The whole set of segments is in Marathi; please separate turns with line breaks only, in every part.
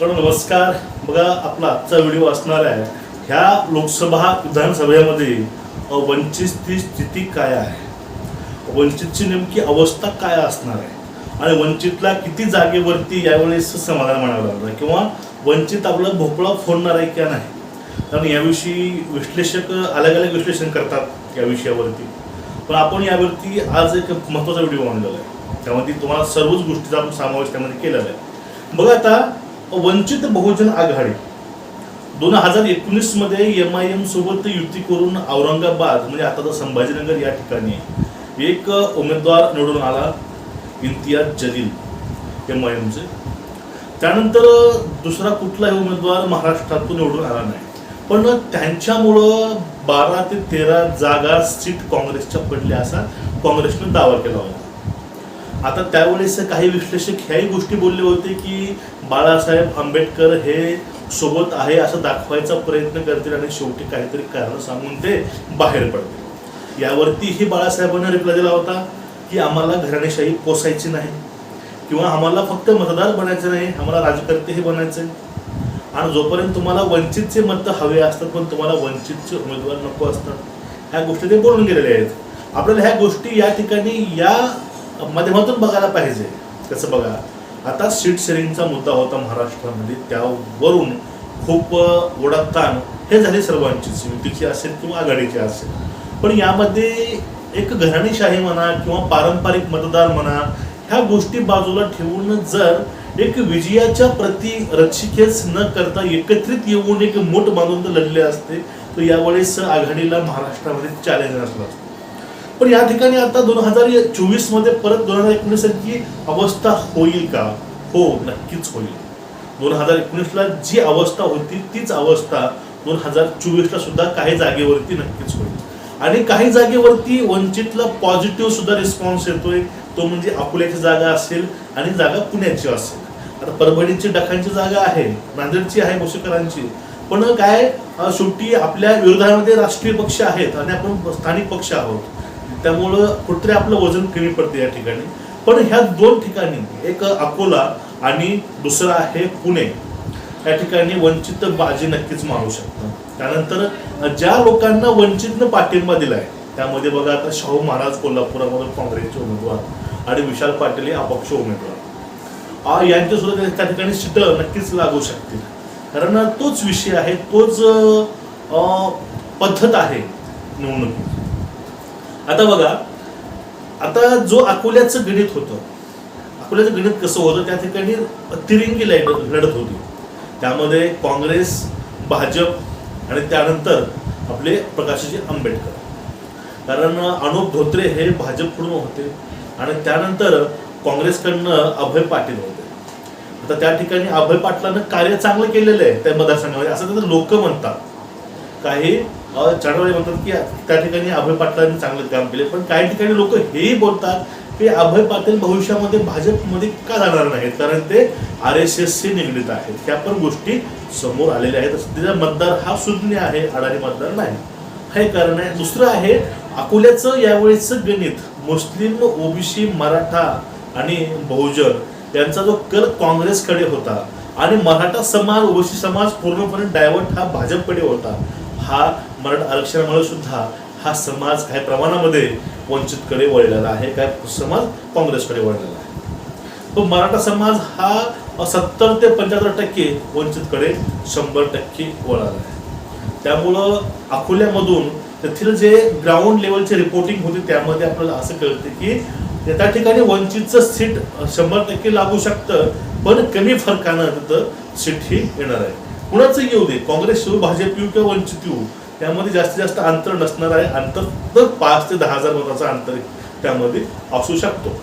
पण नमस्कार. बघा आपला आजचा व्हिडिओ असणार आहे. ह्या लोकसभा विधानसभेमध्ये वंचितची स्थिती काय आहे? वंचितची नेमकी अवस्था काय असणार आहे? आणि वंचितला किती जागेवरती यावेळेस समाधान मानावं लागणार? किंवा वंचित आपला भोपळा फोडणार आहे का नाही? कारण याविषयी विश्लेषक अलग अलग विश्लेषण करतात या विषयावरती. पण आपण यावरती आज एक महत्त्वाचा व्हिडिओ आणलेला आहे. त्यामध्ये तुम्हाला सर्वच गोष्टीचा आपण समावेश त्यामध्ये केलेला आहे. बघा आता वंचित बहुजन आघाडी. दोन हजार एकोणीसमध्ये एम आय एम सोबत युती करून औरंगाबाद म्हणजे आता तर संभाजीनगर या ठिकाणी एक उमेदवार निवडून आला इम्तियाज जलील एम आय एमचे त्यानंतर दुसरा कुठलाही उमेदवार महाराष्ट्रातून निवडून आला नाही. पण त्यांच्यामुळं बारा ते तेरा जागा सीट काँग्रेसच्या पडल्या असा काँग्रेसने दावा केला होता. आता त्यावेळेस काही विश्लेषक ह्याही गोष्टी बोलले होते की बाळासाहेब आंबेडकर हे सोबत आहे असं दाखवायचा प्रयत्न करतील आणि शेवटी काहीतरी कारण सांगून ते बाहेर पडतील. यावरतीही बाळासाहेबांना रिप्लाय दिला होता की आम्हाला घराणेशाही पोसायची नाही किंवा आम्हाला फक्त मतदार बनायचं नाही आम्हाला राजकर्तेही बनायचं आणि जोपर्यंत तुम्हाला वंचितचे मत हवे असतात पण तुम्हाला वंचितचे उमेदवार नको असतात. ह्या गोष्टी ते बोलून गेलेल्या आहेत. आपल्याला ह्या गोष्टी या ठिकाणी या माध्यमातून बघायला पाहिजे. कसं बघा आता सीट शेअरिंगचा मुद्दा होता महाराष्ट्रामध्ये. त्यावरून खूप ओढाताण हे झाले सर्वांचीच. युतीची असेल किंवा आघाडीची असेल. पण यामध्ये एक घराणीशाही म्हणा किंवा पारंपरिक मतदार म्हणा ह्या गोष्टी बाजूला ठेवून जर एक विजयाच्या प्रती रक्षिकेच न करता एकत्रित येऊन एक मोठ बांधून लढले असते तर यावेळेस आघाडीला महाराष्ट्रामध्ये चॅलेंज असलं असतं. पण या ठिकाणी आता दोन हजार चोवीसमध्ये परत दोन हजार एकोणीस सारखी अवस्था होईल का? हो नक्कीच होईल. दोन हजार एकोणीसला जी अवस्था होती तीच अवस्था दोन हजार चोवीसला सुद्धा काही जागेवरती नक्कीच होईल. आणि काही जागेवरती वंचितला पॉझिटिव्ह सुद्धा रिस्पॉन्स येतोय. तो म्हणजे अकोल्याची जागा असेल आणि जागा पुण्याची असेल. आता परभणीची डखांची जागा आहे नांदेडची आहे मुशेकरांची पण काय शेवटी आपल्या विरोधामध्ये राष्ट्रीय पक्ष आहेत आणि आपण स्थानिक पक्ष आहोत. त्यामुळं कुठेतरी आपलं वजन कमी पडते या ठिकाणी. पण ह्या दोन ठिकाणी एक अकोला आणि दुसरं आहे पुणे या ठिकाणी वंचित बाजी नक्कीच मारू शकतं त्यानंतर ज्या लोकांना वंचितनं पाठिंबा दिलाय त्यामध्ये बघा आता शाहू महाराज कोल्हापुरामधून काँग्रेसचे उमेदवार आणि विशाल पाटील हे अपक्ष उमेदवार. यांचे सुद्धा त्या- ठिकाणी सीट नक्कीच लागू शकतील. कारण तोच विषय आहे तोच पद्धत आहे निवडणुकीची आता बघा आता जो अकोल्याचं गणित होतं अकोल्याचं गणित कसं होतं त्या ठिकाणी तिरंगी लाइट लढत होती. त्यामध्ये काँग्रेस भाजप आणि त्यानंतर आपले प्रकाशजी आंबेडकर. कारण अनुप धोत्रे हे भाजपकडून होते आणि त्यानंतर काँग्रेसकडनं अभय पाटील होते. आता त्या ठिकाणी अभय पाटलानं कार्य चांगलं केलेलं आहे त्या मतदारसंघामध्ये. असं लोक म्हणतात. काही चढवले म्हणतात की त्या ठिकाणी अभय पाटलांनी चांगलं काम केले. पण काही ठिकाणी लोक हेही बोलतात की अभय पाटील भविष्यामध्ये भाजपमध्ये का जाणार नाहीत? कारण ते आर एस एसशी निगडीत आहेत. त्या पण गोष्टी समोर आलेल्या आहेत. तिचा मतदार हा शून्य आहे अडाणी मतदार नाही. हे कारण आहे. दुसरं आहे अकोल्याचं यावेळेचं गणित मुस्लिम ओबीसी मराठा आणि बहुजन यांचा जो कल काँग्रेसकडे होता आणि मराठा समाज ओबीसी समाज पूर्णपणे डायव्हर्ट हा भाजपकडे होता हा मराठा आरक्षणामुळे सुद्धा हा समाज काही प्रमाणामध्ये वंचितकडे वळलेला आहे काय समाज काँग्रेसकडे वळलेला आहे. तो मराठा समाज हा सत्तर ते पंच्याहत्तर टक्के वंचितकडे शंभर टक्के वळाला आहे. त्यामुळं अकोल्यामधून तेथील जे ग्राउंड लेवलचे रिपोर्टिंग होते त्यामध्ये आपल्याला असं कळते की त्या ठिकाणी वंचितचं सीट शंभर टक्के लागू शकतं पण कमी फरकानं तिथं सीट ही येणार आहे. कुणाचं येऊ दे? काँग्रेस येऊ भाजप येऊ किंवा वंचित येऊ? त्यामध्ये जास्तीत जास्त अंतर नसणार आहे. अंतर तर पाच ते दहा हजार मताचं अंतर त्यामध्ये असू शकतो.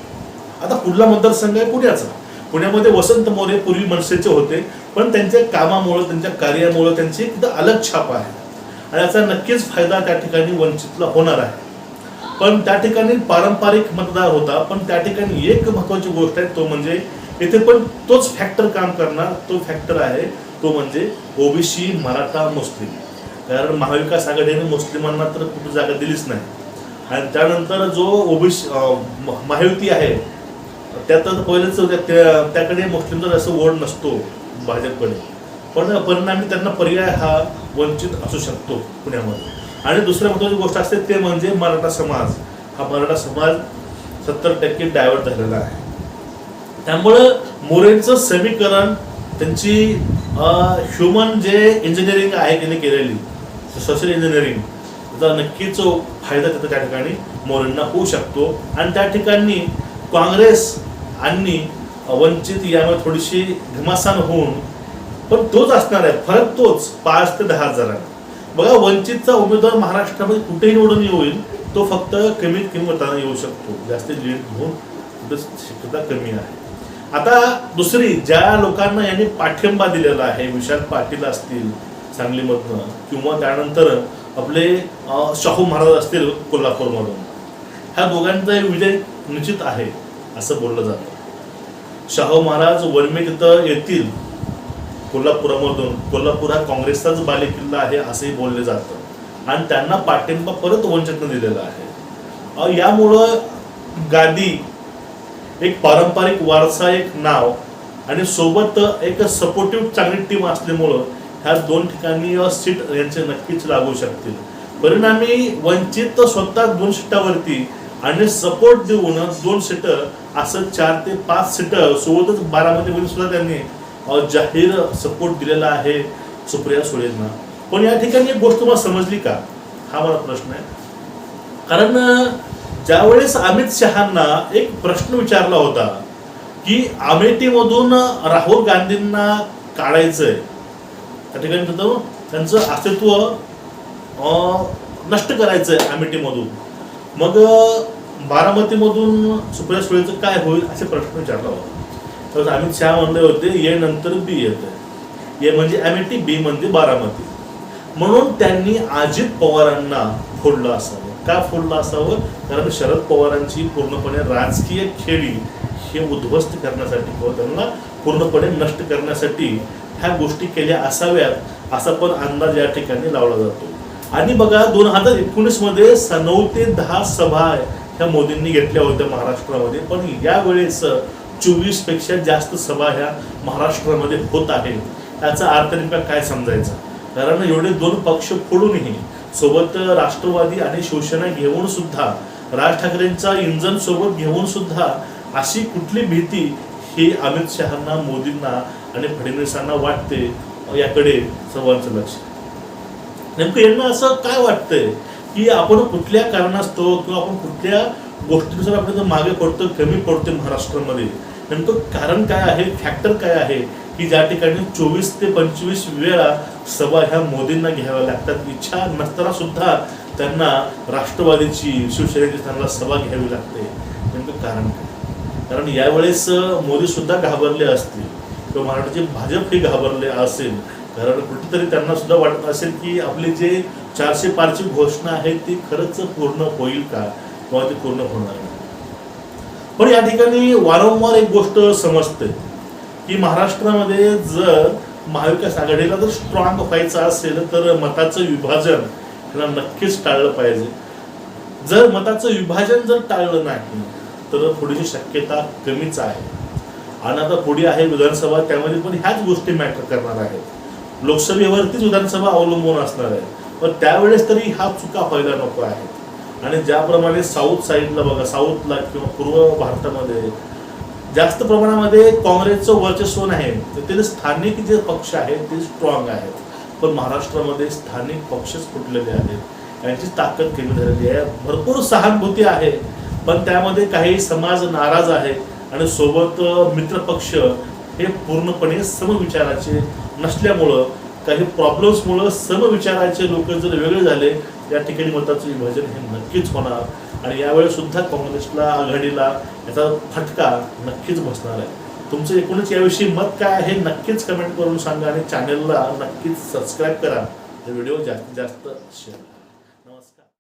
आता पुढला मतदारसंघ आहे? पुण्याचा. पुण्यामध्ये वसंत मोरे पूर्वी मनसेचे होते पण त्यांच्या कामामुळं त्यांच्या कार्यामुळं त्यांची तिथं अलग छाप आहे. आणि याचा नक्कीच फायदा त्या ठिकाणी वंचितला होणार आहे. पण त्या ठिकाणी पारंपरिक मतदार होता पण त्या ठिकाणी एक महत्वाची गोष्ट आहे तो म्हणजे इथे पण तोच फॅक्टर काम करणार तो फॅक्टर आहे तो म्हणजे ओबीसी मराठा मुस्लिम. कारण महाविकास आघाडीने मुस्लिमांना तर कुठे जागा दिलीच नाही. आणि त्यानंतर जो ओबीसी महायुती आहे त्यात पहिलेच त्या- त्याकडे मुस्लिमचा जास्त ओढ नसतो भाजपकडे. पण परिणामी त्यांना पर्याय हा वंचित असू शकतो पुण्यामध्ये. आणि दुसऱ्या महत्वाची गोष्ट असते ते म्हणजे मराठा समाज. हा मराठा समाज सत्तर टक्के डायव्हर्ट झालेला आहे. त्यामुळं मोरेंचं समीकरण त्यांची ह्युमन जे इंजिनिअरिंग आहे त्यांनी केलेली सोशल इंजिनिअरिंग चा नक्कीच फायदा त्याचा त्या ठिकाणी मोरेंना होऊ शकतो. आणि त्या ठिकाणी काँग्रेस आणि वंचित यामुळे थोडीशी घमासान होऊन पण तोच असणार आहे. फरक तोच पाच ते दहा हजारांना. बघा वंचितचा उमेदवार महाराष्ट्रामध्ये कुठेही निवडून येईल तो फक्त कमीत कमी मताने येऊ शकतो. जास्त घेऊन तिथं शक्यता कमी आहे. आता दुसरी ज्या लोकांना यांनी पाठिंबा दिलेला आहे विशाल पाटील असतील सांगलीमधनं किंवा त्यानंतर आपले शाहू महाराज असतील कोल्हापूरमधून. ह्या दोघांचा एक विजय निश्चित आहे असं बोललं जातं. शाहू महाराज वनमे तिथं येतील कोल्हापुरामधून. कोल्हापूर हा काँग्रेसचाच बालेकिल्ला आहे असंही बोलले जातं. आणि त्यांना पाठिंबा परत वंचितनं दिलेला आहे. यामुळं गादी एक पारंपरिक वारसा एक नाव आणि सोबत एक सपोर्टिव्ह चांगली टीम असल्यामुळं ह्या दोन ठिकाणी सीट यांचे नक्कीच लागू शकतील. परिणामी वंचित स्वतः दोन सीटावरती आणि सपोर्ट देऊन दोन सीट असं चार ते पाच सीट सोबतच बारामतीमध्ये सुद्धा त्यांनी जाहीर सपोर्ट दिलेला आहे सुप्रिया सुळेंना. पण या ठिकाणी एक गोष्ट तुम्हाला समजली का? हा मला प्रश्न आहे. कारण ज्यावेळेस अमित शहांना एक प्रश्न विचारला होता की अमेठीमधून राहुल गांधींना काढायचंय त्या ठिकाणी तिथं त्यांचं अस्तित्व नष्ट नष्ट करायचंय अमेठीमधून मग बारामतीमधून सुप्रिया सुळेचं काय होईल असे प्रश्न विचारला होता तर अमित शहा म्हणले होते ये नंतर बी येत ये म्हणजे अमेठी बी म्हणजे बारामती. म्हणून त्यांनी अजित पवारांना फोडलं असावं. का फोडलं असावं? कारण शरद पवारांची पूर्णपणे राजकीय खेळी हे उद्ध्वस्त करण्यासाठी किंवा त्यांना पूर्णपणे नष्ट करण्यासाठी ह्या गोष्टी केल्या असाव्यात असा पण अंदाज या ठिकाणी लावला जातो. आणि बघा दोन हजार एकोणीसमध्ये स- नऊ ते दहा सभा ह्या मोदींनी घेतल्या होत्या महाराष्ट्रामध्ये. पण यावेळेस चोवीसपेक्षा जास्त सभा ह्या महाराष्ट्रामध्ये होत आहेत. त्याचा अर्थ नेमका काय समजायचा? कारण एवढे दोन पक्ष फोडूनही सोबत राष्ट्रवादी आणि शिवसेना घेऊन सुद्धा राज ठाकरेंचा इंजन सोबत घेऊन सुद्धा अशी कुठली भीती ही अमित शहांना मोदींना आणि फडणवीसांना वाटते याकडे सर्वांचं लक्ष. नेमकं यांना असं काय वाटतंय? की आपण कुठल्या कारणास्तव किंवा आपण कुठल्या गोष्टीनुसार आपण मागे पडतो कमी पडतो महाराष्ट्रामध्ये? नेमकं कारण काय आहे? फॅक्टर काय आहे? की ज्या ठिकाणी चोवीस ते पंचवीस वेळा सभा ह्या मोदींना घ्याव्या लागतात. इच्छा नसताना सुद्धा त्यांना राष्ट्रवादीची शिवसेनेची त्यांना सभा घ्यावी लागते. नेमकं कारण काय? कारण यावेळेस मोदी सुद्धा घाबरले असतील. किंवा महाराष्ट्राचे भाजप हे घाबरले असेल. कारण कुठेतरी त्यांना सुद्धा वाटत असेल की आपली जे चारशे पारची घोषणा आहे ती खरंच पूर्ण होईल का? किंवा ती पूर्ण होणार नाही. पण या ठिकाणी वारंवार एक गोष्ट समजते की महाराष्ट्रामध्ये जर महाविकास आघाडीला जर स्ट्रॉंग व्हायचं असेल तर मताचं विभाजन ह्याला नक्कीच टाळलं पाहिजे. जर मताचं विभाजन जर टाळलं नाही तर थोडीशी शक्यता कमीच आहे. आणि आता पुढे आहे विधानसभा त्यामध्ये पण ह्याच गोष्टी मॅटर करणार आहेत. लोकसभेवरतीच विधानसभा अवलंबून असणार आहे. पण त्यावेळेस तरी हा चुका व्हायला नको आहेत. आणि ज्याप्रमाणे साऊथ साईडला बघा साऊथला किंवा पूर्व भारतामध्ये जास्त प्रमाणामध्ये काँग्रेसचं वर्चस्व नाही तर ते स्थानिक जे पक्ष आहेत ते स्ट्रॉंग आहेत. पण महाराष्ट्रामध्ये स्थानिक पक्षच फुटलेले आहेत. यांची ताकद कमी झालेली आहे. भरपूर सहानुभूती आहे. पण त्यामध्ये काही समाज नाराज आहे आणि सोबत मित्रपक्ष हे पूर्णपणे समविचाराचे नसल्यामुळं काही प्रॉब्लेम्समुळं समविचाराचे लोक जर वेगळे झाले या ठिकाणी मताचं विभाजन हे नक्कीच होणार. आणि यावेळेस सुद्धा काँग्रेसला आघाडीला याचा फटका नक्कीच बसणार आहे. तुमचं एकूणच याविषयी मत काय आहे नक्कीच कमेंट करून सांगा आणि चॅनलला नक्कीच सबस्क्राईब करा. व्हिडिओ जास्तीत जास्त शेअर